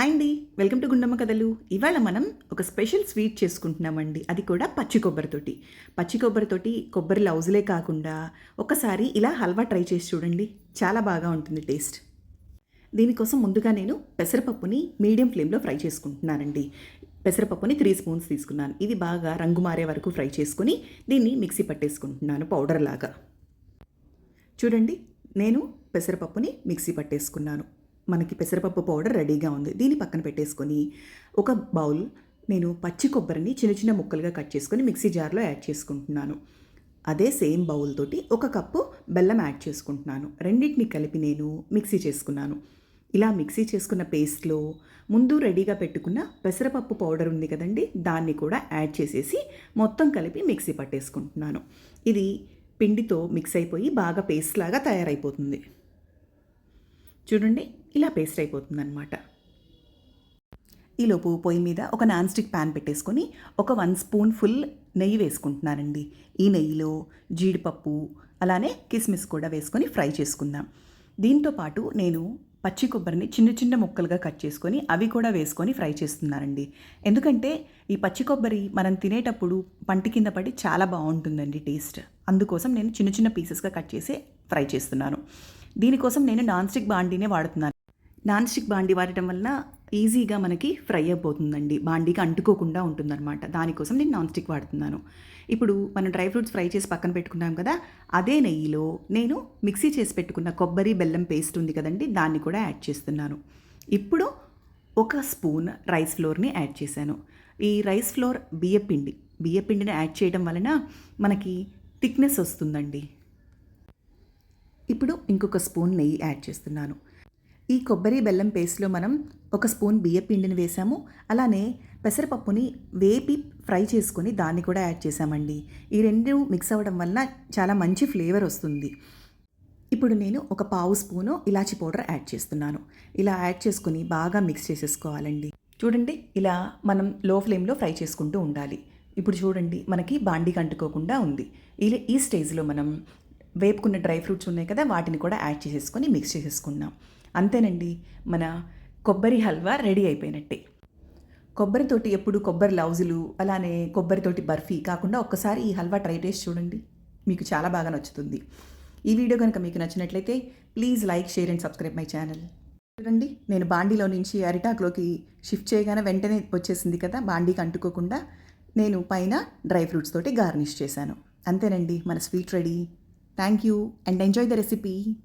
Hi అండి. Welcome to Gundamma కథలు ఇవాళ మనం ఒక స్పెషల్ స్వీట్ చేసుకుంటున్నామండి. అది కూడా పచ్చి కొబ్బరితోటి. పచ్చి కొబ్బరితోటి కొబ్బరి లౌజులే కాకుండా ఒకసారి ఇలా హల్వా ట్రై చేసి చూడండి. చాలా బాగా ఉంటుంది టేస్ట్. దీనికోసం ముందుగా నేను పెసరపప్పుని మీడియం ఫ్లేమ్లో ఫ్రై చేసుకుంటున్నానండి. పెసరపప్పుని త్రీ స్పూన్స్ తీసుకున్నాను. ఇది బాగా రంగు మారే వరకు ఫ్రై చేసుకుని దీన్ని మిక్సీ పట్టేసుకుంటున్నాను పౌడర్ లాగా. చూడండి. నేను పెసరపప్పుని మిక్సీ పట్టేసుకున్నాను. మనకి పెసరపప్పు పౌడర్ రెడీగా ఉంది. దీన్ని పక్కన పెట్టేసుకొని ఒక బౌల్ నేను పచ్చి కొబ్బరిని చిన్న చిన్న ముక్కలుగా కట్ చేసుకొని మిక్సీ జార్లో యాడ్ చేసుకుంటున్నాను. అదే సేమ్ బౌల్ తోటి ఒక కప్పు బెల్లం యాడ్ చేసుకుంటున్నాను. రెండింటిని కలిపి నేను మిక్సీ చేసుకున్నాను. ఇలా మిక్సీ చేసుకున్న పేస్ట్లో ముందు రెడీగా పెట్టుకున్న పెసరపప్పు పౌడర్ ఉంది కదండి దాన్ని కూడా యాడ్ చేసేసి మొత్తం కలిపి మిక్సీ పట్టేసుకుంటున్నాను. ఇది పిండితో మిక్స్ అయిపోయి బాగా పేస్ట్ లాగా తయారైపోతుంది. చూడండి ఇలా పేస్ట్ అయిపోతుంది అనమాట ఈలోపు పొయ్యి మీద ఒక నాన్ స్టిక్ ప్యాన్ పెట్టేసుకొని ఒక వన్ స్పూన్ ఫుల్ నెయ్యి వేసుకుంటున్నానండి. ఈ నెయ్యిలో జీడిపప్పు అలానే కిస్మిస్ కూడా వేసుకొని ఫ్రై చేసుకుందాం. దీంతో పాటు నేను పచ్చి కొబ్బరిని చిన్న చిన్న ముక్కలుగా కట్ చేసుకొని అవి కూడా వేసుకొని ఫ్రై చేస్తున్నానండి. ఎందుకంటే ఈ పచ్చి కొబ్బరి మనం తినేటప్పుడు పంటి కింద పడి చాలా బాగుంటుందండి టేస్ట్. అందుకోసం నేను చిన్న చిన్న పీసెస్గా కట్ చేసి ఫ్రై చేస్తున్నాను. దీనికోసం నేను నాన్ స్టిక్ బాండీనే వాడుతున్నాను. నాన్ స్టిక్ బాండీ వాడటం వలన ఈజీగా మనకి ఫ్రై అయిపోతుందండి. బాండీకి అంటుకోకుండా ఉంటుందన్నమాట. దానికోసం నేను నాన్ స్టిక్ వాడుతున్నాను. ఇప్పుడు మనం డ్రై ఫ్రూట్స్ ఫ్రై చేసి పక్కన పెట్టుకున్నాం కదా అదే నెయ్యిలో నేను మిక్సీ చేసి పెట్టుకున్న కొబ్బరి బెల్లం పేస్ట్ ఉంది కదండి దాన్ని కూడా యాడ్ చేస్తున్నాను. ఇప్పుడు ఒక స్పూన్ రైస్ ఫ్లోర్ని యాడ్ చేశాను. ఈ రైస్ ఫ్లోర్ బియ్యపిండి. బియ్యపిండిని యాడ్ చేయడం వలన మనకి థిక్నెస్ వస్తుందండి. ఇప్పుడు ఇంకొక స్పూన్ నెయ్యి యాడ్ చేస్తున్నాను. ఈ కొబ్బరి బెల్లం పేస్ట్లో మనం ఒక స్పూన్ బియ్య పిండిని వేసాము. అలానే పెసరపప్పుని వేపి ఫ్రై చేసుకొని దాన్ని కూడా యాడ్ చేసామండి. ఈ రెండు మిక్స్ అవ్వడం వల్ల చాలా మంచి ఫ్లేవర్ వస్తుంది. ఇప్పుడు నేను ఒక పావు స్పూను ఇలాచి పౌడర్ యాడ్ చేస్తున్నాను. ఇలా యాడ్ చేసుకుని బాగా మిక్స్ చేసేసుకోవాలండి. చూడండి ఇలా మనం లో ఫ్లేమ్లో ఫ్రై చేసుకుంటూ ఉండాలి. ఇప్పుడు చూడండి మనకి బాండి కంటుకోకుండా ఉంది. ఈ స్టేజ్లో మనం వేపుకున్న డ్రై ఫ్రూట్స్ ఉన్నాయి కదా వాటిని కూడా యాడ్ చేసేసుకొని మిక్స్ చేసేసుకుందాం. అంతేనండి మన కొబ్బరి హల్వా రెడీ అయిపోయినట్టే. కొబ్బరితోటి ఎప్పుడు కొబ్బరి లౌజులు అలానే కొబ్బరితోటి బర్ఫీ కాకుండా ఒక్కసారి ఈ హల్వా ట్రై చేసి చూడండి. మీకు చాలా బాగా నచ్చుతుంది. ఈ వీడియో కనుక మీకు నచ్చినట్లయితే please like share and subscribe my channel. చూడండి నేను బాండీలో నుంచి అరిటాక్లోకి షిఫ్ట్ చేయగానే వెంటనే వచ్చేసింది కదా బాండీకి అంటుకోకుండా నేను పైన డ్రై ఫ్రూట్స్ తోటి గార్నిష్ చేశాను. అంతేనండి మన sweet ready. Thank you and enjoy the recipe.